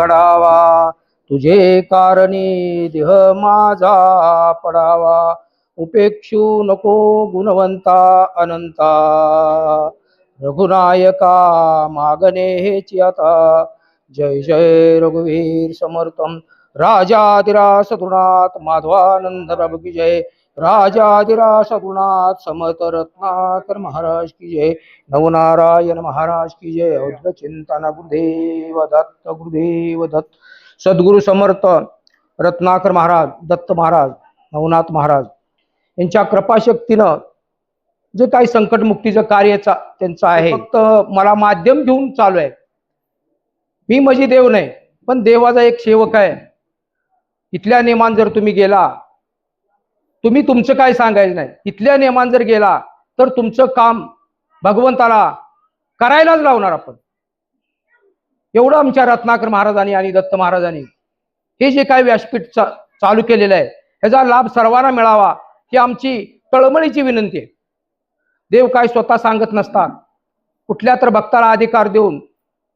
घडावा तुझे कारणी देह माझा पडावा. उपेक्षू नको गुणवंता अनंता. रघुनायका मागणे हेची आता. जय जय रघुवीर समर्थम राजाधिराज सदुनाथ माधवानंद प्रभु की जय. राजाधिराज सदुनाथ समर्थ रत्नाकर महाराज की जय। नवनारायण महाराज की जय। अवध चिंतन गुरुदेव दत्त गुरुदेव दत्त। सद्गुरु समर्थ रत्नाकर महाराज दत्त महाराज नवनाथ महाराज। यांच्या कृपाशक्तीनं जे काही संकटमुक्तीचं कार्यचा त्यांचं आहे फक्त मला माध्यम घेऊन चालू आहे. मी म्हणजे देव नाही पण देवाचा एक सेवक आहे. इथल्या नियमान जर तुम्ही गेला तुम्ही तुमचं काय सांगायचं नाही. इथल्या नियमान जर गेला तर तुमचं काम भगवंताला करायलाच लावणार आपण. एवढं आमच्या रत्नाकर महाराजांनी आणि दत्त महाराजांनी हे जे काय व्यासपीठ चा, चालू केलेलं आहे ह्याचा लाभ सर्वांना मिळावा ही आमची तळमळीची विनंती आहे. देव काय स्वतः सांगत नसतात. कुठल्या तर भक्ताला अधिकार देऊन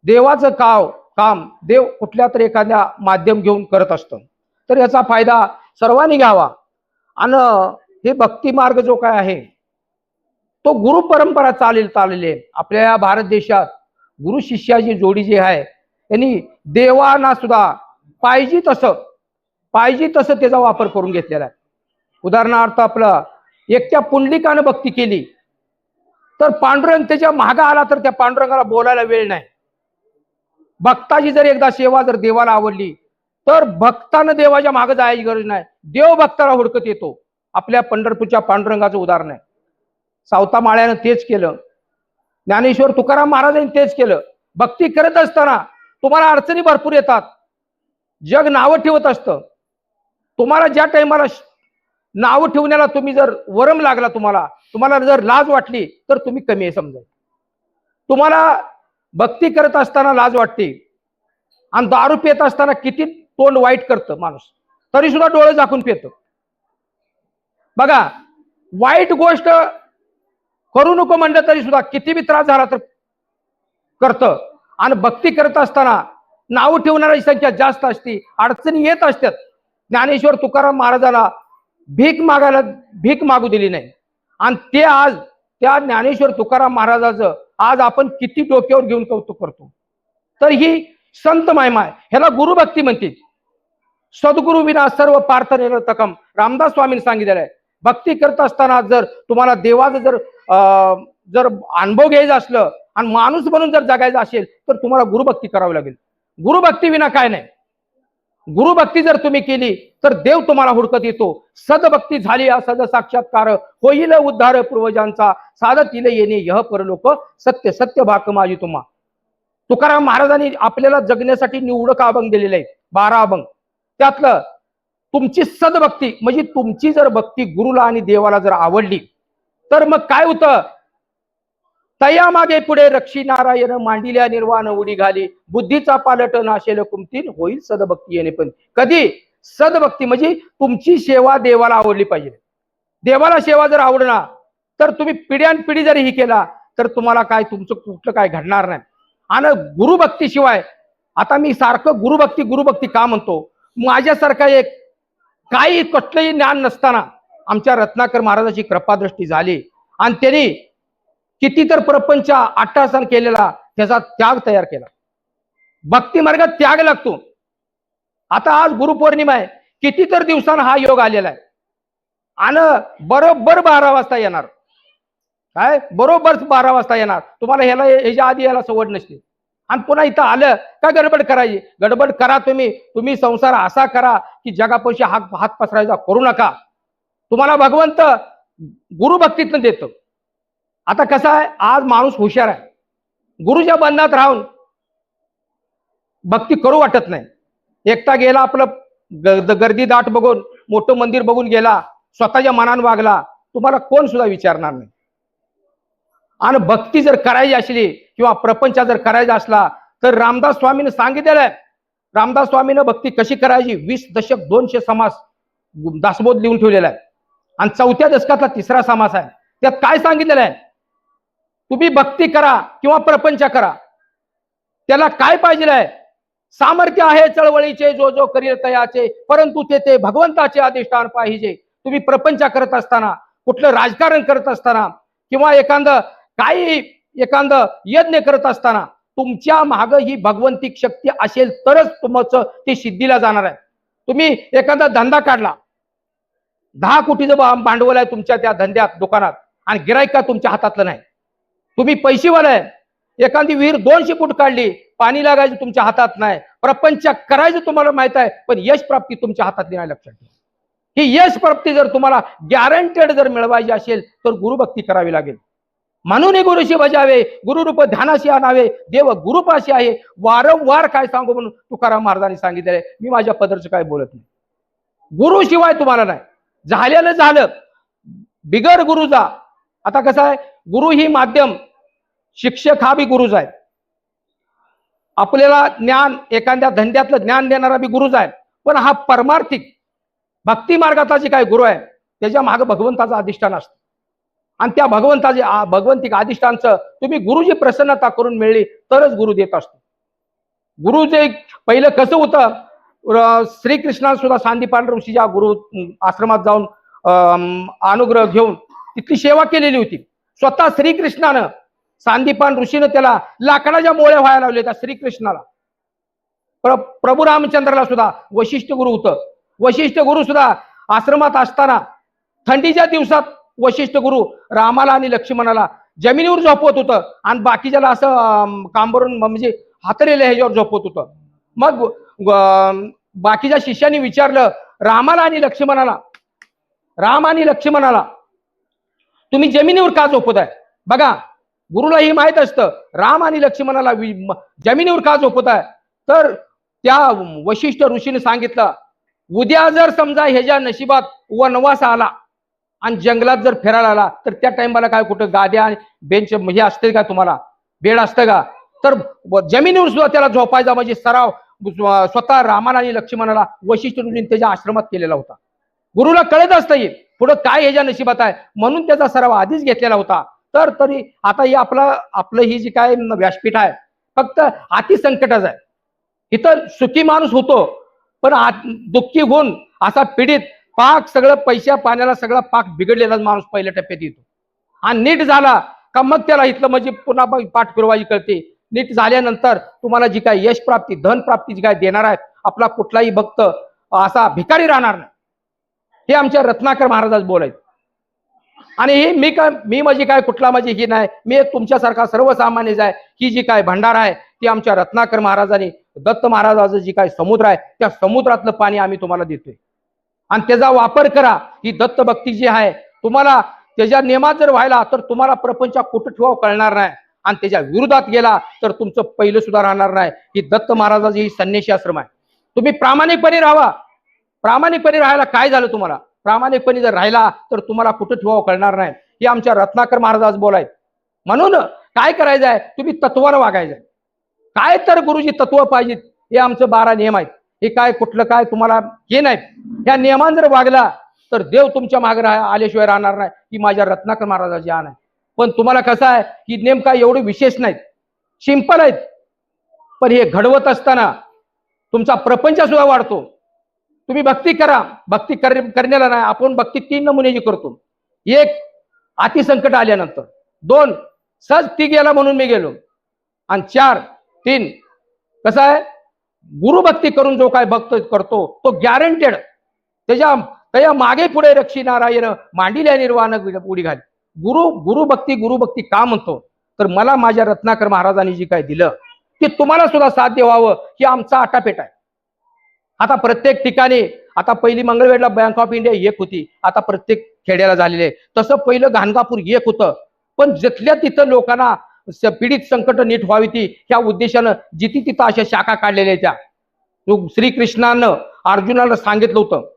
देवाचं काव काम देव कुठल्या तर एखाद्या माध्यम घेऊन करत असतं. तर याचा फायदा सर्वांनी घ्यावा. आणि हे भक्ती मार्ग जो काय आहे तो गुरु परंपरा चालेल चाललेली आहे आपल्या या भारत देशात गुरु शिष्याची जोडी जी आहे यांनी देवांना सुद्धा पाहिजे तसं पाहिजे तसं त्याचा वापर करून घेतलेला आहे. उदाहरणार्थ आपलं एकट्या पुंडलिकानं भक्ती केली तर पांडुरंग त्याच्या मागा आला तर त्या पांडुरंगाला बोलायला वेळ नाही. भक्ताची जर एकदा सेवा जर देवाला आवडली तर भक्तानं देवाच्या मागे जायची गरज नाही. देव भक्ताला हुडकत येतो. आपल्या पंढरपूरच्या पांडुरंगाचं उदाहरण आहे. सावता माळ्यानं तेच केलं. ज्ञानेश्वर तुकाराम महाराजांनी तेच केलं. भक्ती करत असताना तुम्हाला अडचणी भरपूर येतात. जग नावं ठेवत असतं. तुम्हाला ज्या टायमाला नावं ठेवण्याला तुम्ही जर वरम लागला तुम्हाला तुम्हाला जर लाज वाटली तर तुम्ही कमी आहे समजा. तुम्हाला भक्ती करत असताना लाज वाटते. आणि दारू पित असताना किती तोंड वाईट करतं माणूस. तरी सुद्धा डोळे झाकून पित बघा वाईट गोष्ट करू नको म्हणलं तरी सुद्धा किती बी त्रास झाला तर करतं. आणि भक्ती करत असताना नाव ठेवणारी संख्या जास्त असते अडचणी येत असतात. ज्ञानेश्वर तुकाराम महाराजाला भीक मागायला भीक मागू दिली नाही. आणि ते आज त्या ज्ञानेश्वर तुकाराम महाराजाचं आज आपण किती डोक्यावर घेऊन कौतुक करतो. तर ही संत मायमा आहे. ह्याला गुरुभक्ती म्हणते सद्गुरु विना सर्व पार्थ निरर्थकम. रामदास स्वामींनी सांगितलेलं आहे. भक्ती करत असताना जर तुम्हाला देवाचं जर अं, जर अनुभव घ्यायचा असलं आणि माणूस म्हणून जर जगायचं असेल तर तुम्हाला गुरुभक्ती करावी लागेल. गुरुभक्ती विना काय नाही. गुरुभक्ती जर तुम्ही केली तर देव तुम्हाला हुडकत येतो. सदभक्ती झाली सद साक्षात्कार. होईल उद्धार पूर्वजांचा. साधतील येणे यह परलोक सत्य सत्य भाक माझी तुम्हा. तुकाराम महाराजांनी आपल्याला जगण्यासाठी निवडक अभंग दिलेले आहेत. बारा अभंग. त्यातलं तुमची सदभक्ती म्हणजे तुमची जर भक्ती गुरुला आणि देवाला जर आवडली तर मग काय होतं? तया मागे पुढे रक्षी नारायण मांडिल्या निर्वाण उडी घाली बुद्धीचा पालट नाशेल कुमतीन होईल सदभक्ती येणे पण. कधी? सदभक्ती म्हणजे तुमची सेवा देवाला आवडली पाहिजे. देवाला सेवा जर आवडणार तर तुम्ही पिढ्यान पिढी जरी ही केला तर तुम्हाला काय तुमचं कुठलं काय घडणार नाही. आणि गुरुभक्तीशिवाय आता मी सारखं गुरुभक्ती गुरुभक्ती का म्हणतो? माझ्यासारखा एक काही कसलंही ज्ञान नसताना आमच्या रत्नाकर महाराजाची कृपादृष्टी झाली. आणि त्यांनी किती तर प्रपंच आठासन केलेला त्याचा त्याग तयार केला. भक्ती मार्गात त्याग लागतो. आता आज गुरुपौर्णिमा आहे. किती तर दिवसानं हा योग आलेला आहे. आणि बरोबर बारा वाजता येणार. काय? बरोबर बारा वाजता येणार. तुम्हाला ह्याला ह्याच्या आधी याला सवड नसते आणि पुन्हा इथं आलं का गडबड करायची? गडबड करा तुम्ही. तुम्ही संसार असा करा की जगापाशी हात हात पसरायचा करू नका. तुम्हाला भगवंत गुरुभक्तीतनं देतो. आता कसं आहे? आज माणूस हुशार आहे. गुरुच्या बंधात राहून भक्ती करू वाटत नाही. एकटा गेला आपलं ग- गर्दी दाट बघून मोठं मंदिर बघून गेला स्वतःच्या मनानं वागला. तुम्हाला कोण सुद्धा विचारणार नाही. आणि भक्ती जर करायची असली किंवा प्रपंच जर करायचा असला तर रामदास स्वामीने सांगितलेलं आहे. रामदास स्वामीनं भक्ती कशी करायची? वीस दशक दोनशे समास दासबोध लिहून ठेवलेला आहे. आणि चौथ्या दशकातला तिसरा समास आहे. त्यात काय सांगितलेलं आहे? तुम्ही भक्ती करा किंवा प्रपंच करा. त्याला काय पाहिजे आहे? सामर्थ्य आहे चळवळीचे जो जो करील तयाचे परंतु ते ते भगवंताचे अधिष्ठान पाहिजे. तुम्ही प्रपंच करत असताना कुठलं राजकारण करत असताना किंवा एखादं काही एखादं यज्ञ करत असताना तुमच्या माग ही भगवंतिक शक्ती असेल तरच तुमचं ती सिद्धीला जाणार आहे. तुम्ही एखादा धंदा काढला. दहा कोटीचं भांडवल आहे तुमच्या त्या धंद्यात दुकानात आणि गिराईक का तुमच्या हातातलं नाही. तुम्ही पैसेवाला आहे. एखादी विहीर दोनशे फूट काढली पाणी लागायचं तुमच्या हातात नाही. प्रपंच करायचं तुम्हाला माहीत आहे पण यश प्राप्ती तुमच्या हातातली नाही लक्षात ठेवा. ही यश प्राप्ती जर तुम्हाला गॅरंटेड जर मिळवायची असेल तर गुरुभक्ती करावी लागेल. म्हणून हे गुरुशी बजावे गुरुरूप ध्यानाशी आणावे देव गुरुपाशी आहे. वारंवार काय सांगू म्हणून तुकाराम महाराजांनी सांगितले मी माझ्या पदरचं काय बोलत नाही. गुरु शिवाय तुम्हाला नाही. झालेलं झालं. बिगर गुरुजा आता कसं आहे? गुरु ही माध्यम. शिक्षक हा बी गुरुज आहे. आपल्याला ज्ञान एखाद्या धंद्यातलं ज्ञान देणारा बी गुरुज आहे. पण हा परमार्थिक भक्ती मार्गाचा जे काय गुरु आहे त्याच्यामागे भगवंताचं अधिष्ठान असतं. आणि त्या भगवंताचे भगवंतिक अधिष्ठानचं तुम्ही गुरुजी प्रसन्नता करून मिळली तरच गुरु देत असतो. गुरु जे पहिलं कसं होतं? श्रीकृष्णान सुद्धा सांदीपान ऋषीच्या गुरु आश्रमात जाऊन अं, अनुग्रह घेऊन तिथली सेवा केलेली होती. स्वतः श्रीकृष्णानं सांदीपान ऋषीनं त्याला लाकडाच्या मोळ्या व्हायला लावल्या त्या श्रीकृष्णाला. प्र प्रभू रामचंद्राला सुद्धा वशिष्ठ गुरु होतं. वशिष्ठ गुरु सुद्धा आश्रमात असताना थंडीच्या दिवसात वशिष्ठ गुरु रामाला आणि लक्ष्मणाला जमिनीवर झोपवत होतं. आणि बाकीच्याला असं कांबरून म्हणजे हातरेल्या ह्याच्यावर झोपवत होतं. मग बाकीच्या शिष्यांनी विचारलं रामाला आणि लक्ष्मणाला राम आणि लक्ष्मणाला तुम्ही जमिनीवर का झोपत आहे बघा गुरुला हे माहीत असतं राम आणि लक्ष्मणाला जमिनीवर का झोपत आहे तर त्या वशिष्ठ ऋषीने सांगितलं उद्या जर समजा ह्याच्या नशिबात वनवास आला आणि जंगलात जर फिरायला आला तर त्या टाइमाला काय कुठं गाद्या आणि बेंच हे असते का तुम्हाला? बेड असतं का? तर जमिनीवर सुद्धा त्याला झोपायचा म्हणजे सराव स्वतः रामाला आणि लक्ष्मणाला वशिष्ठ ऋषीने त्याच्या आश्रमात केलेला होता. गुरुला कळत असतं पुढं काय ह्याच्या नशिबात आहे? म्हणून त्याचा सराव आधीच घेतलेला होता. तर तरी आता हे आपलं आपलं ही जी काय व्यासपीठ आहे फक्त अतिसंकटच आहे. इथं सुखी माणूस होतो पण आत- दुःखी होऊन असा पीडित पाक सगळं पैशा पाण्याला सगळा पाक बिघडलेला माणूस पहिल्या टप्प्यात येतो. आणि नीट झाला का मग त्याला इथलं म्हणजे पुन्हा मग करते कळते. नीट झाल्यानंतर तुम्हाला जी काय यश प्राप्ती धन प्राप्ती जी काय देणार आहे आपला कुठलाही भक्त असा भिकारी राहणार नाही. हे आमच्या रत्नाकर महाराजाच बोलायचं आणि हे मी काय मी माझी काय कुठला म्हणजे माझी ही नाही मी तुमच्यासारखा सर्वसामान्यच आहे ही जी काय भंडार आहे ती आमच्या रत्नाकर महाराजांनी दत्त महाराजाचं जी काय समुद्र आहे त्या समुद्रातलं पाणी आम्ही तुम्हाला देतोय. आणि त्याचा वापर करा. ही दत्त भक्ती जी आहे तुम्हाला त्याच्या नियमात जर व्हायला तर तुम्हाला प्रपंच कुठं ठेवावं कळणार नाही. आणि त्याच्या विरोधात गेला तर तुमचं पहिलं सुद्धा राहणार नाही. ही दत्त महाराजाची ही संन्यासी आश्रम आहे. तुम्ही प्रामाणिकपणे राहा प्रामाणिकपणे राहायला काय झालं तुम्हाला? प्रामाणिकपणे जर राहिला तर तुम्हाला कुठं ठेवावं कळणार नाही. हे आमच्या रत्नाकर महाराज बोलायत. म्हणून काय करायचं आहे तुम्ही तत्वानं वागायचं काय तर गुरुजी तत्व पाहिजेत हे आमचं बारा नियम आहेत. हे काय कुठलं काय तुम्हाला हे नाही. ह्या नियमान जर वागला तर देव तुमच्या मागे आल्याशिवाय राहणार नाही. ही माझ्या रत्नाकर महाराजाची आण आहे. पण तुम्हाला कसं आहे की नेमका एवढे विशेष नाहीत. सिंपल आहेत. पण हे घडवत असताना तुमचा प्रपंच सुद्धा वाढतो. तुम्ही भक्ती करा. भक्ती कर करण्याला नाही. आपण भक्ती तीन नमुन्याची करतो. एक अतिसंकट आल्यानंतर. दोन सहज ती गेला म्हणून मी गेलो. आणि चार तीन कसं आहे? गुरुभक्ती करून जो काय भक्त करतो तो गॅरंटेड त्याच्या त्याच्यामागे पुढे रक्षी नारायण मांडिल्या निर्वाण उडी घाली. गुरु गुरुभक्ती गुरुभक्ती का म्हणतो? तर मला माझ्या रत्नाकर महाराजांनी जी काय दिलं ते तुम्हाला सुद्धा साध्य व्हावं की आमचा आटापेट आहे. आता प्रत्येक ठिकाणी आता पहिली मंगळवेळला बँक ऑफ इंडिया एक होती आता प्रत्येक खेड्याला झालेले तसं पहिलं घाणगापूर एक होतं. पण जिथल्या तिथं लोकांना पीडित संकट नीट व्हावी ती ह्या उद्देशानं जिथे तिथं अशा शाखा काढलेल्या आहेत त्या. श्रीकृष्णानं अर्जुनाला सांगितलं होतं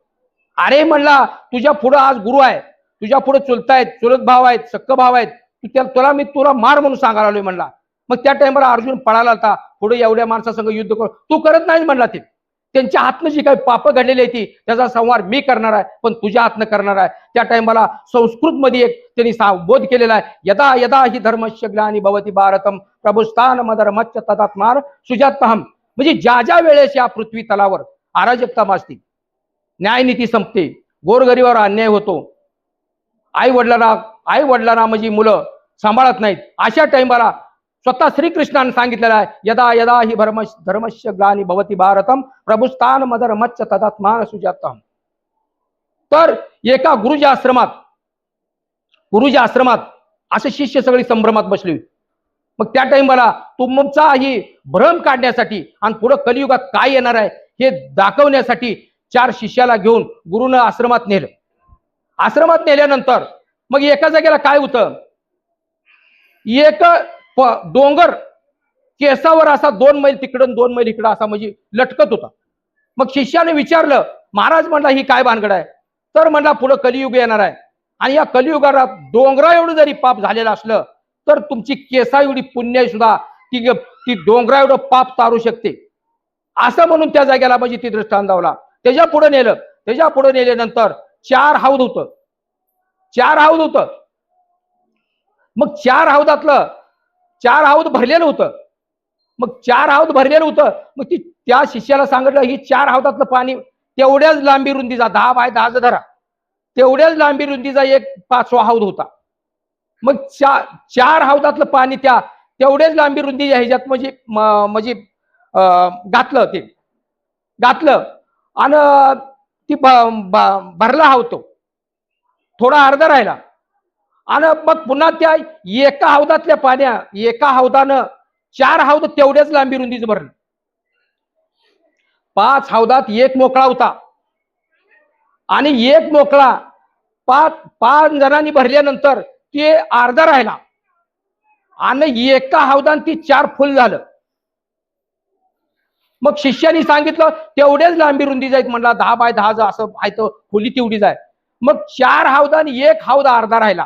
अरे म्हणला तुझ्या पुढं आज गुरु आहे तुझ्या पुढे चुलतायत चुलत भाव आहेत सक्क भाव आहेत तू त्या तुला मी तुला मार म्हणून सांगायला आलोय म्हणला. मग त्या टाइमला अर्जुन पळाला होता पुढे एवढ्या माणसासंग युद्ध कर तू करत नाही म्हणला ते. त्यांच्या हातनं जी काही पाप घडलेली आहे ती त्याचा संवार मी करणार आहे पण तुझ्या हातनं करणार आहे. त्या टायमाला संस्कृत मध्ये एक त्यांनी बोध केलेला आहे. यदा यदा ही धर्मश्य ग्लानी भवती भारतम प्रभुस्थान मदर तदात्मार तदात्मान म्हणजे ज्या ज्या वेळेस या पृथ्वी तलावर अराजकता माजते न्यायनीती संपते गोरगरीवर अन्याय होतो आई वडिलांना आई वडिलांना म्हणजे मुलं सांभाळत नाहीत अशा टाइमाला स्वतः श्रीकृष्णाने सांगितलेलं आहे यदा यदा ही धर्म धर्मस्य ग्लानी भवती भारतम प्रभुस्थान मदरमच्च तदात्मान सुजातम. तर एका गुरुजी आश्रमात गुरुजी आश्रमात असे शिष्य सगळी संभ्रमात बसली. मग त्या टाइमला तुमचा ही भ्रम काढण्यासाठी आणि पुढं कलियुगात काय येणार आहे हे दाखवण्यासाठी चार शिष्याला घेऊन गुरुनं आश्रमात नेलं. आश्रमात नेल्यानंतर मग एका जागेला काय होतं? एक डोंगर केसावर असा दोन मैल तिकडं दोन मैल इकडं असा म्हणजे लटकत होता. मग शिष्याने विचारलं महाराज म्हणला ही काय भानगड आहे? तर म्हणला पुढं कलियुग येणार आहे. आणि या कलियुगाला डोंगरा एवढं जरी पाप झालेलं असलं तर तुमची केसा एवढी पुण्य सुद्धा ती ती डोंगरा एवढं पाप तारू शकते. असं म्हणून त्या जागेला म्हणजे ती दृष्टांत दावला त्याच्या पुढे नेलं. त्याच्या पुढे नेल्यानंतर चार हौद होतं. चार हौद होतं. मग चार हौदातलं चार हौद भरलेलं होतं. मग चार हौद भरलेलं होतं. मग ती त्या शिष्याला सांगितलं ही चार हौदातलं पाणी तेवढ्याच लांबी रुंदीचा दहा बाय दहाचा धरा. तेवढ्याच लांबी रुंदीचा एक पाचवा हौद होता. मग चार चार हौदातलं पाणी त्या तेवढ्याच लांबी रुंदी ह्याच्यात म्हणजे म- म्हणजे घातलं ते. घातलं. आणि ती भरला हवतो थोडा अर्धा राहिला. आणि मग पुन्हा त्या एका हौदातल्या पाण्या एका हौदानं चार हौद तेवढ्याच लांबी रुंदीच भरली. पाच हौदात एक मोकळा होता. आणि एक मोकळा पाच पाच जणांनी भरल्यानंतर ते अर्धा राहिला. आणि एका हौदान ती चार फुल झालं. मग शिष्यानी सांगितलं तेवढ्याच लांबी रुंदी जाईल म्हणला दहा बाय दहा जा असं आहे तर खोली तेवढीच आहे. मग चार हौदान एक हौदा अर्धा राहिला.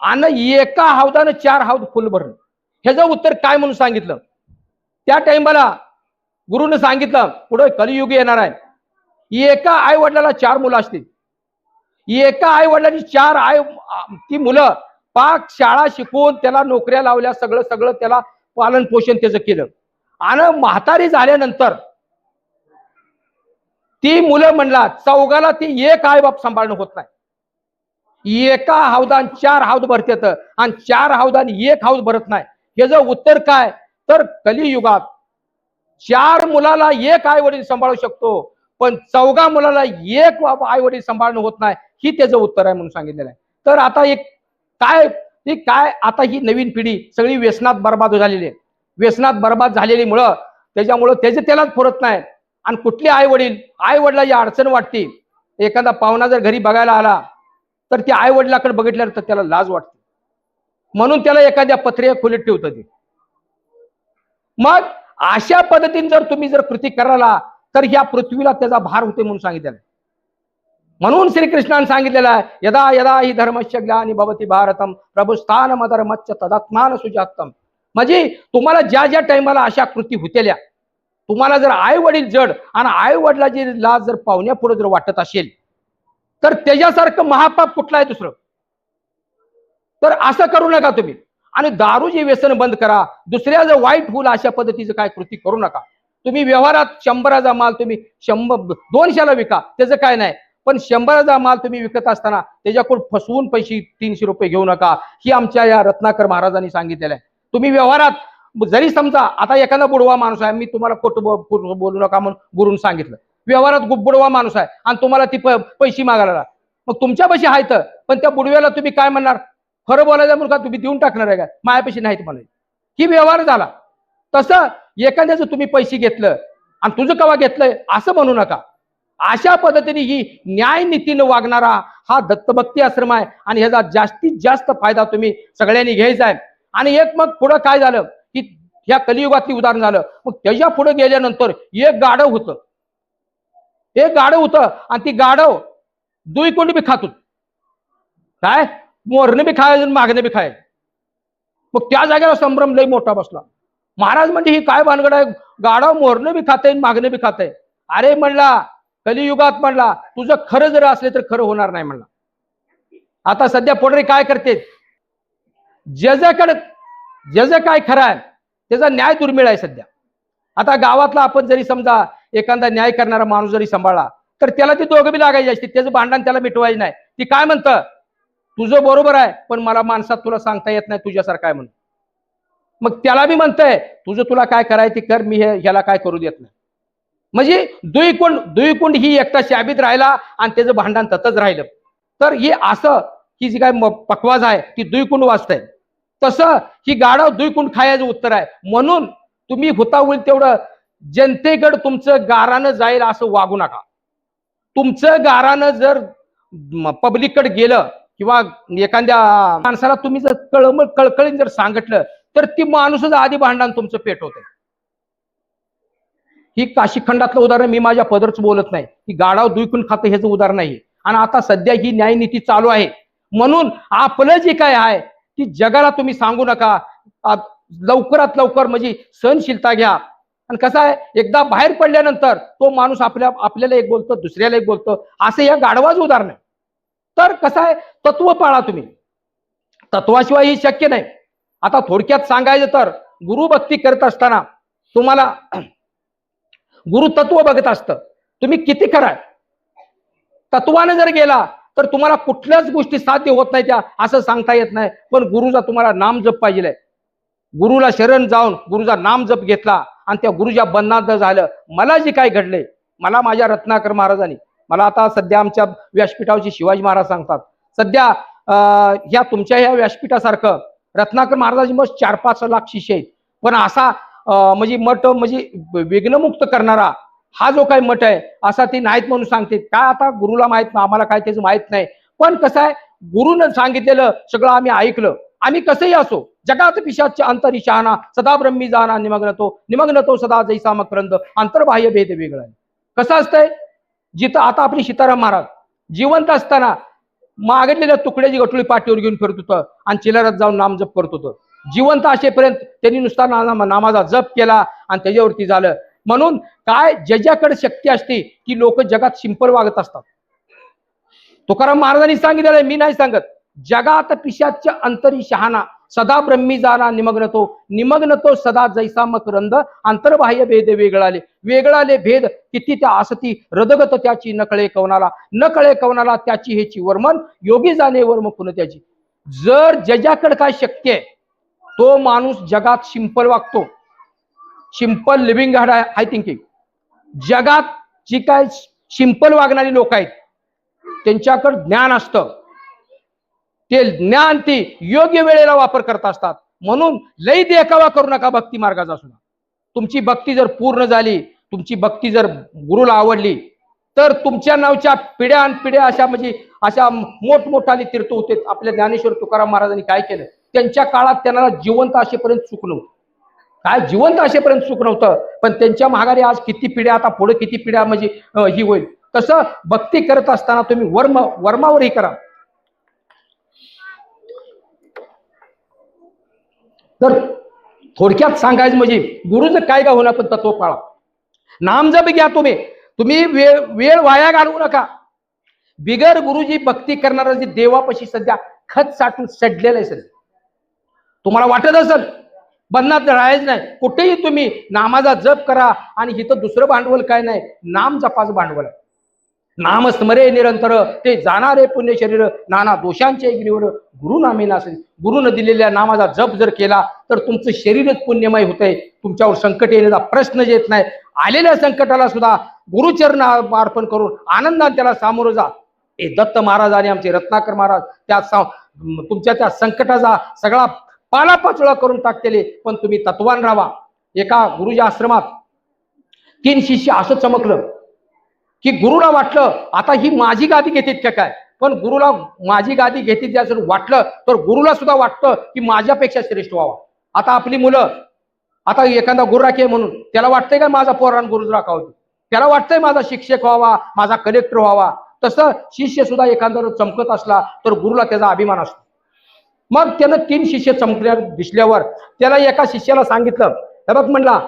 आणि एका हौदानं चार हौद फुल भरणं ह्याचं उत्तर काय म्हणून सांगितलं? त्या टाइमाला गुरुनं सांगितलं पुढे कलियुग येणार आहे. एका आई वडिलाला चार मुलं असतील एका आई वडिलांनी चार आई ती मुलं पाक शाळा शिकवून त्याला नोकऱ्या लावल्या सगळं सगळं त्याला पालन पोषण त्याचं केलं. आणि म्हातारी झाल्यानंतर ती मुलं म्हणला चौघाला ती एक आई बाप सांभाळणं होत नाही. एका हौदान चार हौद भरतेत आणि चार हौदान एक हौद भरत नाही. ह्याचं उत्तर काय? तर कलियुगात चार मुलाला एक आई वडील सांभाळू शकतो पण चौघा मुलाला एक आई वडील सांभाळणं होत नाही ही त्याचं उत्तर आहे म्हणून सांगितलेलं आहे. तर आता एक काय ती काय आता ही नवीन पिढी सगळी व्यसनात बर्बाद झालेली आहे. व्यसनात बर्बाद झालेली मुळं त्याच्यामुळं त्याचे त्यालाच फुरत नाही. आणि कुठले आई वडील आई वडिलाची अडचण वाटते. एखादा पाहुणा जर घरी बघायला आला तर त्या आई वडिलाकडे बघितल्यावर तर त्याला लाज वाटते. म्हणून त्याला एखाद्या पत्र्या खोलीत ठेवतं ते. मग अशा पद्धतीने जर तुम्ही जर कृती कराला तर ह्या पृथ्वीला त्याचा भार होते म्हणून सांगितलेला म्हणून श्रीकृष्णाने सांगितलेलं आहे यदा यदा ही धर्मश्य ज्ञानी भवती भारतम प्रभुस्थान मधर्मच्च तदात्मान सुजातम. म्हणजे तुम्हाला ज्या ज्या टायमाला अशा कृती होतेल्या तुम्हाला जर आई वडील जड आणि आई वडिलाची लाज जर पाहुण्यापुढे जर वाटत असेल तर त्याच्यासारखं महापाप कुठलं आहे दुसरं? तर असं करू नका तुम्ही. आणि दारूचे व्यसन बंद करा दुसऱ्या जर वाईट होईल अशा पद्धतीचं काय कृती करू नका. तुम्ही व्यवहारात शंभराचा माल तुम्ही शंभर दोनशेला विका त्याचं काय नाही. पण शंभराचा माल तुम्ही विकत असताना त्याच्याकडून फसवून पैसे तीनशे रुपये घेऊ नका. ही आमच्या या रत्नाकर महाराजांनी सांगितलेलं आहे. तुम्ही व्यवहारात जरी समजा आता एखादा बुडवा माणूस आहे मी तुम्हाला खोटं बोलू नका म्हणून गुरुन सांगितलं. व्यवहारात गु- बुडवा माणूस आहे आणि तुम्हाला ती प- पैसे मागायला मग तुमच्या पैसे आहेत पण त्या बुडव्याला तुम्ही काय म्हणणार? खरं बोलायचं म्हणून का तुम्ही देऊन टाकणार आहे का? मायापाशी नाहीत म्हणायचे. ही व्यवहार झाला. तसं एखाद्याचं तुम्ही पैसे घेतलं आणि तुझं कवा घेतलंय असं म्हणू नका. अशा पद्धतीने ही न्याय नीतीनं वागणारा हा दत्तभक्ती आश्रम आहे आणि ह्याचा जास्तीत जास्त फायदा तुम्ही सगळ्यांनी घ्यायचा आहे. आणि एक मग पुढं काय झालं? की ह्या कलियुगातली उदाहरण झालं. मग त्याच्या पुढे गेल्यानंतर एक गाढव होतं. एक गाडव होतं. आणि ती गाढव दुई कोणी बी खातो काय? मोरणे बी खायचं मागणे बी खायचं मग त्या जागेला संभ्रम लई मोठा बसला. महाराज म्हणजे ही काय भानगड आहे? गाढव मोरणे बी खाते मागणे बी खाते अरे म्हणला कलियुगात म्हणला तुझं खरं जर असले तर खरं होणार नाही म्हणला. आता सध्या पोडरे काय करते? ज्याच्याकडे ज्याचं काय खरं आहे त्याचा न्याय दुर्मिळ आहे सध्या. आता गावातला आपण जरी समजा एखादा न्याय करणारा माणूस जरी सांभाळला तर त्याला ती दोघं बी लागायची असते. त्याचं भांडण त्याला मिटवायचं नाही. ती काय म्हणतं? तुझं बरोबर आहे पण मला माणसात तुला सांगता येत नाही तुझ्यासारखं आहे म्हणून. मग त्याला बी म्हणतंय तुझं तुला काय करायचं ते कर मी हे ह्याला काय करू देत नाही. म्हणजे दुईकुंड दुईकुंड ही एकटा शाबीत राहिला आणि त्याचं भांडण ततच राहिलं. तर हे असं ही जी काय पकवाज आहे ती दुईकुंड वाचतंय. तसं ही गाढव दुईकुंड खायचं उत्तर आहे. म्हणून तुम्ही होता होईल तेवढं जनतेकडे तुमचं गारानं जाईल असं वागू नका. तुमचं गारानं जर पब्लिककडे गेलं किंवा एखाद्या माणसाला तुम्ही जर कळमळ कळकळीन जर सांगितलं तर ती माणूसच आधी भांडण तुमचं पेटवत ही काशीखंडातलं उदाहरण मी माझ्या पदरच बोलत नाही. ही गाडाव दुईकून खातं ह्याचं उदाहरण नाही आणि आता सध्या ही न्यायनीती चालू आहे. म्हणून आपलं जे काय आहे ती जगाला तुम्ही सांगू नका. लवकरात लवकर म्हणजे सहनशीलता घ्या. आणि कसं आहे एकदा बाहेर पडल्यानंतर तो माणूस आपल्या आपल्याला एक बोलतो दुसऱ्याला एक बोलतो. असं या गाढवाच उदाहरण आहे. तर कसं आहे तत्व पाळा तुम्ही. तत्वाशिवाय ही शक्य नाही. आता थोडक्यात सांगायचं तर गुरुभक्ती करत असताना तुम्हाला गुरु तत्व बघत असतं. तुम्ही किती कराय तत्वानं जर गेला तर तुम्हाला कुठल्याच गोष्टी साध्य होत नाही त्या असं सांगता येत नाही. पण गुरुचा तुम्हाला नाम जप पाहिजे गुरुला शरण जाऊन गुरुचा नाम जप घेतला आणि त्या गुरुच्या बंधनात झालं. मला जे काय घडले मला माझ्या रत्नाकर महाराजांनी मला आता सध्या आमच्या व्यासपीठावरचे शिवाजी महाराज सांगतात. सध्या ह्या तुमच्या ह्या व्यासपीठासारखं रत्नाकर महाराजांची मग चार पाच लाख शिष्य आहेत. पण असा म्हणजे मठ म्हणजे विघ्नमुक्त करणारा हा जो काही मठ आहे असा ती नाहीत म्हणून सांगते. काय आता गुरुला माहीत नाही आम्हाला काय त्याचं माहीत नाही. पण कसं आहे गुरुनं सांगितलेलं सगळं आम्ही ऐकलं. आम्ही कसंही असो जगात पिशाच अंतरी शहाणा सदा ब्रह्मी जाना निमग्न तो निमग्न तो सदा जैसा मकरंद अंतर्बाह्य भेद वेगळा आहे. कसं असतंय? जिथं आता आपली सीताराम महाराज जिवंत असताना मागितलेल्या तुकड्याची गटुळी पाठीवर घेऊन फिरत होतं आणि चिलारात जाऊन नाम जप करत होतं. जिवंत असेपर्यंत त्यांनी नुसता नामाचा जप केला आणि त्याच्यावरती झालं. म्हणून काय ज्याच्याकडे शक्ती असते ती लोक जगात सिंपल वागत असतात. तुकाराम महाराजांनी सांगितलेलं मी नाही सांगत. जगात पिशाच्या अंतरी शहाणा सदा ब्रह्मी जाना निमग्न तो निमग्न तो सदा जैसा मकरंद. आंतरबाह्य भेद वेगळाले. वेगळाले भेद किती त्या आसती रदगत त्याची नकळे कवनाला. नकळे कवनाला त्याची हेची वर्मन योगी जाणे वर्म पुन त्याची. जर ज्याच्याकडे काय शक्य आहे तो माणूस जगात सिंपल वागतो. सिंपल लिव्हिंग हाय थिंकिंग जगात जी काय सिंपल वागणारी लोक आहेत त्यांच्याकडे ज्ञान असतं. ते ज्ञान ते योग्य वेळेला वापर करत असतात. म्हणून लई देखावा करू नका भक्ती मार्गाचा सुद्धा. तुमची भक्ती जर पूर्ण झाली तुमची भक्ती जर गुरुला आवडली तर तुमच्या नावच्या पिढ्या आणि पिढ्या अशा म्हणजे अशा मोठमोठाले तीर्थ होते. आपल्या ज्ञानेश्वर तुकाराम महाराजांनी काय केलं? त्यांच्या काळात त्यांना जिवंत असेपर्यंत चुक नव्हतं. काय जिवंत असेपर्यंत सुख नव्हतं पण त्यांच्या माघारी आज किती पिढ्या आता पुढे किती पिढ्या म्हणजे ही होईल. तसं भक्ती करत असताना तुम्ही वर्म वर्मावरही करा. तर थोडक्यात सांगायचं म्हणजे गुरुचं काय का होणार पण तत्व पाळा. नाम जप घ्या तुम्ही. तुम्ही वेळ वेळ वाया घालवू नका. बिगर गुरुजी भक्ती करणारा जे देवापाशी सध्या खत साठून सडलेलं आहे सध्या. तुम्हाला वाटत असेल बंधनात राहायचं नाही. कुठेही तुम्ही नामाचा जप करा आणि इथं दुसरं भांडवल काय नाही. नाम जपाचं भांडवल आहे. नामस्मरे निरंतर. ते जाणारे पुण्य शरीर नाना दोषांचे गिरीवर गुरु नामे नासे. गुरुनं दिलेल्या नामाचा जप जर केला तर तुमचं शरीरच पुण्यमय होतंय. तुमच्यावर संकट येण्याचा प्रश्न येत नाही. आलेल्या संकटाला सुद्धा गुरुचरण अर्पण करून आनंदाने त्याला सामोरं जा. हे दत्त महाराज आणि आमचे रत्नाकर महाराज त्या सा- तुमच्या त्या संकटाचा सगळा पालापाचोळा करून टाकलेले पण तुम्ही तत्वान राहा. एका गुरुच्या आश्रमात तीन शिष्य असं चमकलं. की गुरुला वाटलं आता ही माझी गादी घेतात का काय? पण गुरुला माझी गादी घेते जर वाटलं तर गुरुला सुद्धा वाटतं की माझ्यापेक्षा श्रेष्ठ व्हावा. आता आपली मुलं आता एखादा गुरु राखे म्हणून त्याला वाटतंय का माझा पोरान गुरु राखावा त्याला वाटतंय माझा शिक्षक व्हावा माझा कलेक्टर व्हावा. तसं शिष्य सुद्धा एखादा जर चमकत असला तर गुरुला त्याचा अभिमान असतो. मग त्यानं तीन शिष्य चमकल्या दिसल्यावर त्याला एका शिष्याला सांगितलं हे बघ म्हणला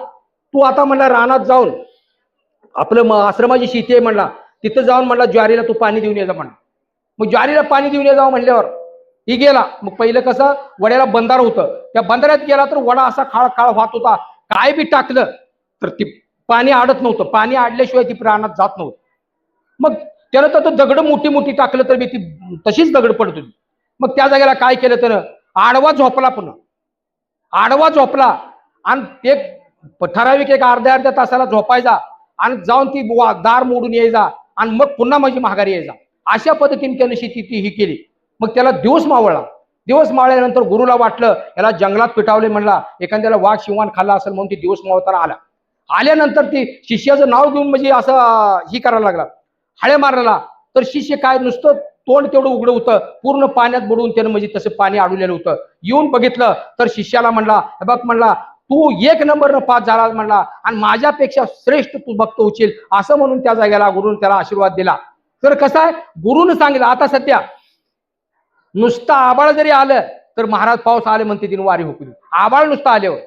तू आता म्हणला रानात जाऊन आपलं आश्रमाची शेती आहे म्हणला तिथं जाऊन म्हणला ज्वारीला तू पाणी देऊन यायचं म्हणला मग ज्वारीला पाणी देऊन ये जावं म्हणल्यावर ही गेला. मग पहिलं कसं वड्याला बंधार होतं. त्या बंधाऱ्यात गेला तर वडा असा खाळ खाळ वाहत होता. काय बी टाकलं तर ती पाणी आडत नव्हतं. पाणी आडल्याशिवाय ती प्राणात जात नव्हतं. मग त्याला तर तो दगड मोठी मोठी टाकलं तर मी ती तशीच दगड पडत होती. मग त्या जागेला काय केलं तर आडवा झोपला पुन्हा. आडवा झोपला. आणि ते ठराविक एक अर्ध्या अर्ध्या तासाला झोपायचा. आणि जाऊन ती वा- दार मोडून यायचा आणि मग पुन्हा माझी माघारी यायचा अशा पद्धतीने त्यानं शेती ती ही केली. मग त्याला दिवस मावळला. दिवस मावळल्यानंतर गुरुला वाटलं याला जंगलात पिटावले म्हणला एखाद्याला वाघ शिवान खाल्ला असेल म्हणून ती दिवस मावताना आला. आल्यानंतर ती शिष्याचं नाव घेऊन म्हणजे असं ही करायला लागला. हाळे मारायला तर शिष्य काय नुसतं तोंड तेवढं उघडं होतं. पूर्ण पाण्यात बुडवून त्यानं म्हणजे तसं पाणी अडवलेलं होतं. येऊन बघितलं तर शिष्याला म्हणला बघ म्हणला तू एक नंबरनं पास झाला म्हणला आणि माझ्यापेक्षा श्रेष्ठ तू भक्त होशील असं म्हणून त्या जागेला गुरुन त्याला आशीर्वाद दिला. तर कसं आहे? गुरुनं सांगितलं आता सध्या नुसतं आबाळ जरी आलं तर महाराज पाऊस आले म्हणते तिने वारी हुकली आबाळ नुसतं आल्यावर.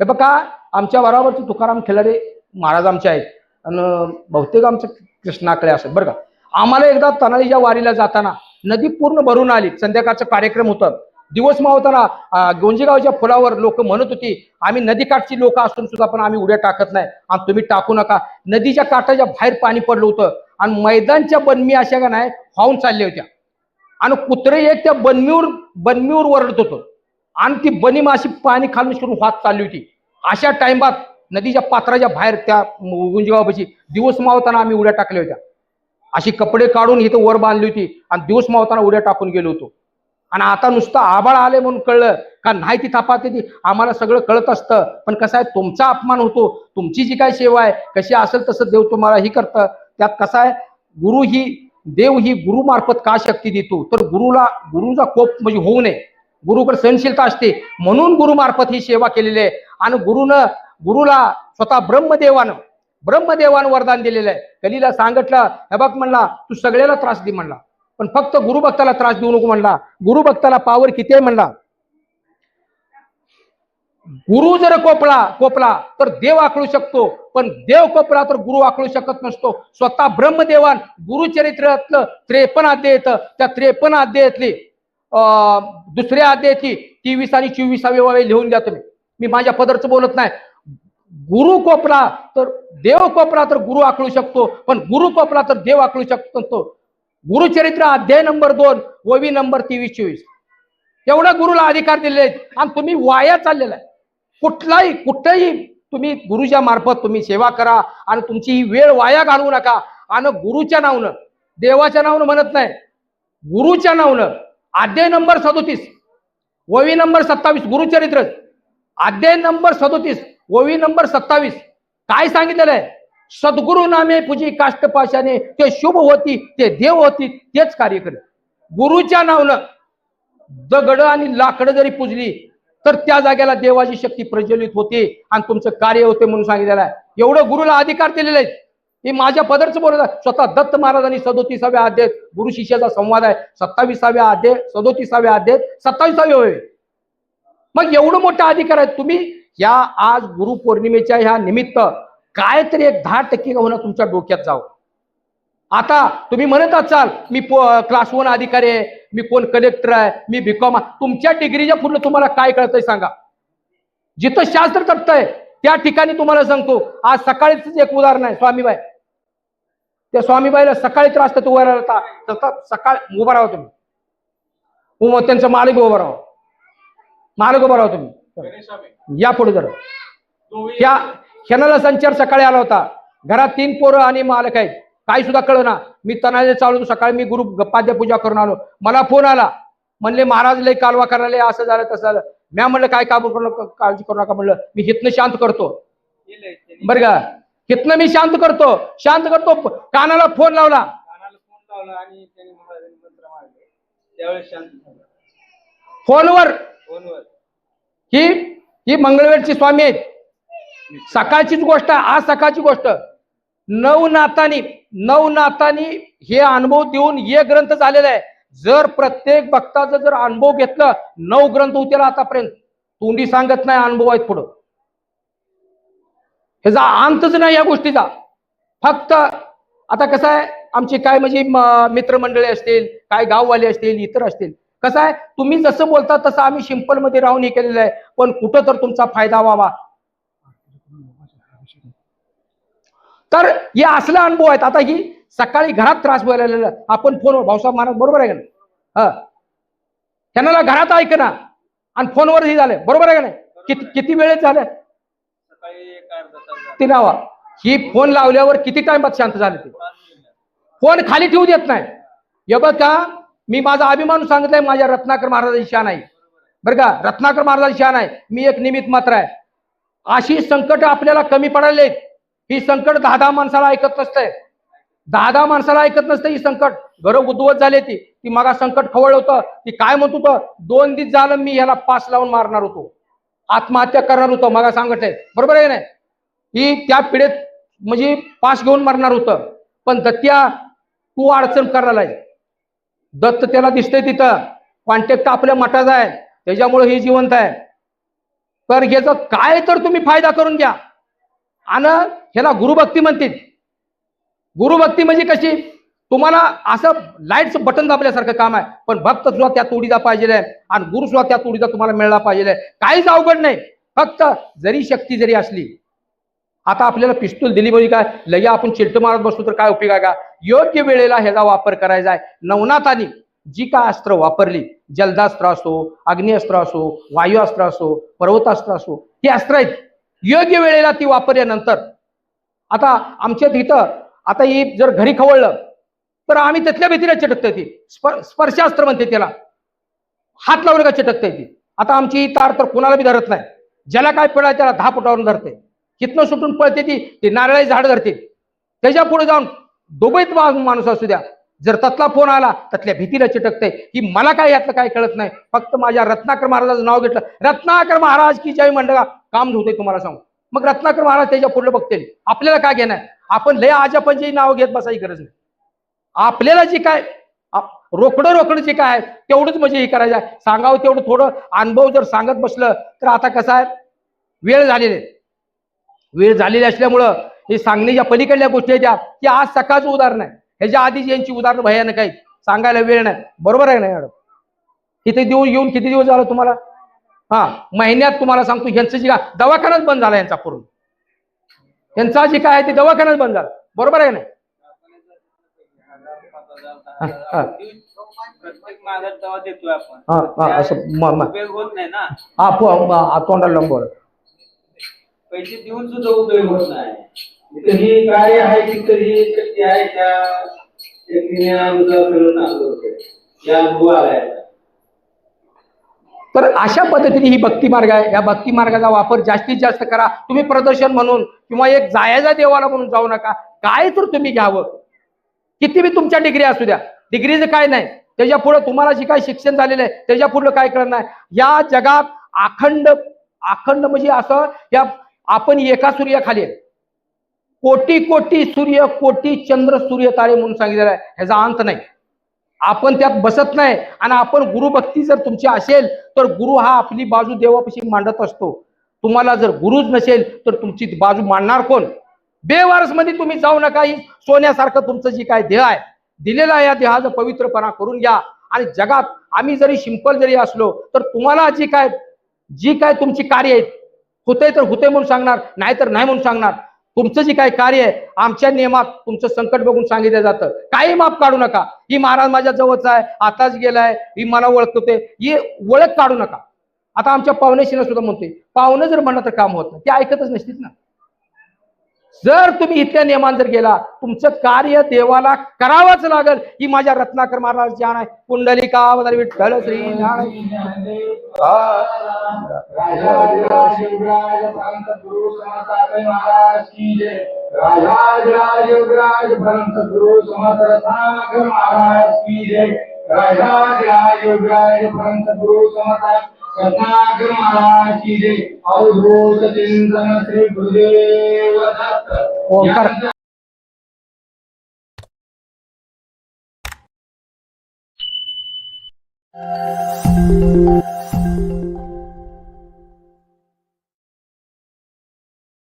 हे बघा आमच्या बरोबरचे तुकाराम खिलारे महाराज आमचे आहेत. आणि बहुतेक आमचं कृष्णाकडे असत बरं का? आम्हाला एकदा तनालीच्या वारीला जाताना नदी पूर्ण भरून आली. संध्याकाळचा कार्यक्रम होता. दिवस मावताना गोंजेगावच्या फुलावर लोक म्हणत होती आम्ही नदीकाठची लोक असून सुद्धा पण आम्ही उड्या टाकत नाही. आणि तुम्ही टाकू नका. नदीच्या काठाच्या बाहेर पाणी पडलं होतं. आणि मैदानच्या बनमी अशा का नाही वाहून चालल्या होत्या. आणि कुत्रे एक त्या बनमीवर बनमीवर वरडत होतं. आणि ती बनी माशी पाणी खालून शिरून वाहत चालली होती. अशा टाइमात नदीच्या पात्राच्या बाहेर त्या गुंजगावापाशी दिवस मावताना आम्ही उड्या टाकल्या होत्या. अशी कपडे काढून इथं वर बांधली होती. आणि दिवस मावताना उड्या टाकून गेलो होतो. आणि आता नुसतं आबाळ आले म्हणून कळलं. का नाही ती थापात ती? आम्हाला सगळं कळत असतं. पण कसं आहे तुमचा अपमान होतो. तुमची जी काय सेवा आहे कशी असेल तसं देव तुम्हाला ही करतं. त्यात कसं आहे गुरु ही देव ही गुरुमार्फत का शक्ती देतो? तर गुरुला गुरुचा कोप म्हणजे होऊ नये. गुरुकडे सहनशीलता असते. म्हणून गुरुमार्फत ही सेवा केलेली आहे. आणि गुरुनं गुरुला स्वतः ब्रह्मदेवानं ब्रह्मदेवानं वरदान दिलेलं आहे. कलीला सांगितलं हे बघ म्हणला तू सगळ्याला त्रास दे म्हणला. पण फक्त गुरुभक्ताला त्रास देऊ नको म्हणला. गुरुभक्ताला पावर किती आहे म्हणला. गुरु जर कोपळा कोपला तर देव आकळू शकतो. पण देव कोपळा तर गुरु आकळू शकत नसतो. स्वतः ब्रह्मदेवान गुरुचरित्रातलं त्रेपन्न अध्याय येतं. त्या त्रेपन्न अध्यायातली अं, दुसऱ्या अध्यायाची तेवीस आणि चोवीसावे वावे लिहून द्या तुम्ही. मी माझ्या पदरचं बोलत नाही. गुरु कोपला तर देव कोपला तर गुरु आकळू शकतो. पण गुरु कोपला तर देव आकळू शकतो. गुरुचरित्र अध्याय नंबर दोन ओवी नंबर तेवीस चोवीस एवढा गुरुला अधिकार दिलेले आहेत. आणि तुम्ही वाया चाललेला आहे. कुठलाही कुठेही तुम्ही गुरुच्या मार्फत तुम्ही सेवा करा आणि तुमची ही वेळ वाया घालवू नका. आणि गुरुच्या नावनं देवाच्या नावनं म्हणत नाही. गुरुच्या नावनं. अध्याय नंबर सदोतीस ओवी नंबर सत्तावीस गुरुचरित्र. अध्याय नंबर सदोतीस ओवी नंबर सत्तावीस. काय सांगितलेलं आहे? सद्गुरु नामे पूजी काष्टपाशाने ते शुभ होती ते देव होती तेच कार्य करे गुरुच्या नावनं दगड आणि लाकडं जरी पुजली तर त्या जागेला देवाची शक्ती प्रज्वलित होते आणि तुमचं कार्य होते म्हणून सांगितलेलं आहे. एवढं गुरुला अधिकार दिलेले आहेत. हे माझ्या पदरचं बोलत आहे. स्वतः दत्त महाराजांनी सदोतीसाव्या अध्याय गुरु शिष्याचा संवाद आहे. सत्तावीसाव्या अध्याय सदोतीसाव्या अध्याय सत्तावीसाव्या होय मग एवढं मोठा अधिकार आहे तुम्ही या आज गुरु पौर्णिमेच्या ह्या निमित्त काहीतरी एक दहा टक्के का होणं तुमच्या डोक्यात जावं. आता तुम्ही म्हणत असाल मी क्लास वन अधिकारी आहे मी कोण कलेक्टर आहे मी बीकॉम तुमच्या डिग्रीच्या पुढलं तुम्हाला काय कळतंय सांगा. जिथं शास्त्र तटतंय त्या ठिकाणी तुम्हाला सांगतो आज सकाळीच एक उदाहरण आहे स्वामीबाई. त्या स्वामीबाईला सकाळी त्रास तर उभा राहता तर सकाळ उभा राहा तुम्ही. त्यांचं मालक उभं राहा. मालक उभा राहा तुम्ही. या पुढे जरा. त्या ह्यानाला संचार सकाळी आला होता. घरात तीन पोरं आणि मालक आहेत. काही सुद्धा कळ ना मी तनाले चालू सकाळी मी गुरु पाद्यपूजा करून आलो. मला फोन आला. म्हणले महाराज लय कालवा करायला असं झालं तसं झालं. म्या म्हणलं काय काम करू नका काळजी करू नका म्हणलं. मी हितनं शांत करतो. बरं का? हितनं मी शांत करतो. शांत करतो. कानाला फोन लावला. कानाला फोन लावला आणि त्यावेळेस शांत फोनवर. फोनवर. ही ही मंगळवेरची स्वामी आहेत. सकाळचीच गोष्ट आज सकाळची गोष्ट. नऊ नातानी नऊ नातानी हे अनुभव देऊन हे ग्रंथ झालेला आहे. जर प्रत्येक भक्ताचा जर अनुभव घेतला नऊ ग्रंथ होतील आतापर्यंत. तोंडी सांगत नाही अनुभव आहेत पुढं. ह्याचा अंतच नाही या गोष्टीचा. फक्त आता कसं आहे आमची काय म्हणजे मित्रमंडळी असतील काय गाववाले असतील इतर असतील. कसं आहे तुम्ही जसं बोलता तसं आम्ही सिंपलमध्ये राहून हे केलेलं आहे. पण कुठं तर तुमचा फायदा व्हावा. तर हे असले अनुभव आहेत. आता ही सकाळी घरात त्रास व्हायला आपण फोनवर भाऊसाहेब महाराज बरोबर आहे का नाही? हा. त्यांना घरात ऐक ना आणि फोनवर हे झालं. बरोबर आहे का नाही? किती किती वेळेत झालं. ती नावा. ही फोन लावल्यावर किती टाइमात शांत झाले ते. फोन खाली ठेवू देत नाही. हे बघ का मी माझा अभिमान सांगितलाय माझ्या रत्नाकर महाराजांची शान आहे. बरं का? रत्नाकर महाराजांची शान आहे. मी एक निमित्त मात्र आहे. अशी संकट आपल्याला कमी पडायला ही संकट दहा दहा माणसाला ऐकत नसतंय. दहा दहा माणसाला ऐकत नसतं ही संकट. घर उद्ध्वस्त झाली ती. ती मागा संकट खवळलं होतं. ती काय म्हणत होतं? दोन दिवस झालं मी ह्याला पास लावून मारणार होतो. आत्महत्या करणार होतो. मागा सांगत आहे बरोबर आहे ना ही त्या पिढीत म्हणजे पास घेऊन मारणार होतं. पण दत्त्या तू अडचण करायला आहे दत्त त्याला दिसतंय तिथं. कॉन्टॅक्ट आपल्या मठाचा आहे. त्याच्यामुळे हे जिवंत आहे. तर ह्याचा काय तर तुम्ही फायदा करून घ्या. आणि ह्याला गुरुभक्ती म्हणतील. गुरुभक्ती म्हणजे कशी? तुम्हाला असं लाईटचं बटन दाबल्यासारखं काम आहे. पण भक्त सुद्धा त्या तोडीचा पाहिजे आहे. आणि गुरु सुद्धा त्या तोडीचा तुम्हाला मिळाला पाहिजे आहे. काहीच अवघड नाही. फक्त जरी शक्ती जरी असली आता आपल्याला पिस्तूल दिली म्हणजे काय? लगे आपण चिलट मारत बसलो तर काय उपयोग आहे का? योग्य वेळेला ह्याचा वापर करायचा आहे. नवनाथानी जी काय अस्त्र वापरली जलदास्त्र असो अग्निअस्त्र असो वायुअस्त्र असो पर्वतास्त्र असो ही अस्त्र आहेत. योग्य वेळेला ती वापरल्यानंतर आता आमच्या तिथं आता ही जर घरी खवळलं तर आम्ही तिथल्या भीतीला चिटकतोय ती. स्पर स्पर्शास्त्र म्हणते त्याला. हात लावून का चिटकतंय ती? आता आमची ही तार तर कोणाला बी धरत नाही. ज्याला काय पडाय त्याला दहा फुटावरून धरते. कितनं सुटून पळते ती ते नारळाची झाड धरते. त्याच्या पुढे जाऊन दुबईत माणूस असू द्या. जर त्यातला फोन आला त्यातल्या भीतीला चिटकते की मला काय यातलं काय कळत नाही. फक्त माझ्या रत्नाकर महाराजाचं नाव घेतलं. रत्नाकर महाराज की जय मंडळा. काम होते तुम्हाला सांगू. मग रत्नाकर महाराज त्याच्या पुढे बघतील. आपल्याला काय घेणार आपण लय आज आपण जे नाव घेत बसायची गरज नाही. आपल्याला जे काय रोकडं रोकडं जे काय तेवढंच म्हणजे हे करायचं आहे. सांगावं तेवढं थोडं अनुभव जर सांगत बसलं तर आता कसं आहे? वेळ झालेली आहे. वेळ झालेली असल्यामुळं हे सांगण्याच्या पलीकडल्या गोष्टी आहेत त्या की आज सकाळचं उदाहरण आहे. ह्याच्या आधीच यांची उदाहरणं भयानक आहेत. सांगायला वेळ नाही. बरोबर आहे ना मॅडम? इथे देऊन येऊन किती दिवस झालं तुम्हाला? हा महिन्यात तुम्हाला सांगतो यांचं जे दवाखानाच बंद झाला यांचा पूर्ण. यांचा जे काय आहे ते दवाखानाच बंद झाला. बरोबर आहे ना. तोंडाला लंबवर पैसे देऊन सुद्धा उपयोग होत नाही. कार्य आहे तिथं आहे त्या होतं. या आलाय तर अशा पद्धतीने ही भक्ती मार्ग आहे. या भक्ती मार्गाचा वापर जास्तीत जास्त करा. तुम्ही प्रदर्शन म्हणून किंवा एक जायजा देवाला म्हणून जाऊ नका. काय तर तुम्ही घ्यावं. किती बी तुमच्या डिग्री असू द्या. डिग्रीचं काय नाही. त्याच्या पुढे तुम्हाला जे काय शिक्षण झालेलं आहे त्याच्या पुढे काय कळत नाही. या जगात अखंड अखंड म्हणजे असं या आपण एका सूर्याखाली कोटी कोटी सूर्य कोटी चंद्र सूर्य तारे म्हणून सांगितलेलं आहे. ह्याचा अंत नाही. आपण त्यात बसत नाही आणि आपण गुरुभक्ती जर तुमची असेल तर गुरु हा आपली बाजू देवापाशी मांडत असतो. तुम्हाला जर गुरुच नसेल तर तुमची बाजू मांडणार कोण? बेवारसमध्ये तुम्ही जाऊ नका. ही सोन्यासारखं तुमचं जी काय देह आहे दिलेला या देहाचा पवित्रपणा करून घ्या. आणि जगात आम्ही जरी सिंपल जरी असलो तर तुम्हाला जी काय जी काय तुमची कार्य आहेत होते तर होते म्हणून सांगणार नाही तर नाही म्हणून सांगणार. तुमचं जे काय कार्य आहे आमच्या नियमात तुमचं संकट बघून सांगितलं जातं. काही माप काढू नका. ही महाराज माझ्या जवळचा आहे आताच गेलाय ही मला ओळखतोय ही ओळख काढू नका. आता आमच्या पाहुण्याशीनं सुद्धा म्हणतोय. पाहुणं जर म्हणलं तर काम होत नाही. ते ऐकतच नसतील ना. जर तुम्ही इथल्या नियमान जर गेला तुमचं कार्य देवाला करावंच लागल. ही माझ्या रत्नाकर महाराज जाण आहे. कुंडलिका वगैरे विठ्ठल श्री महाराज की जय. युवराज भरत जय. अवधूत चिंतन श्री गुरुदेव दत्त.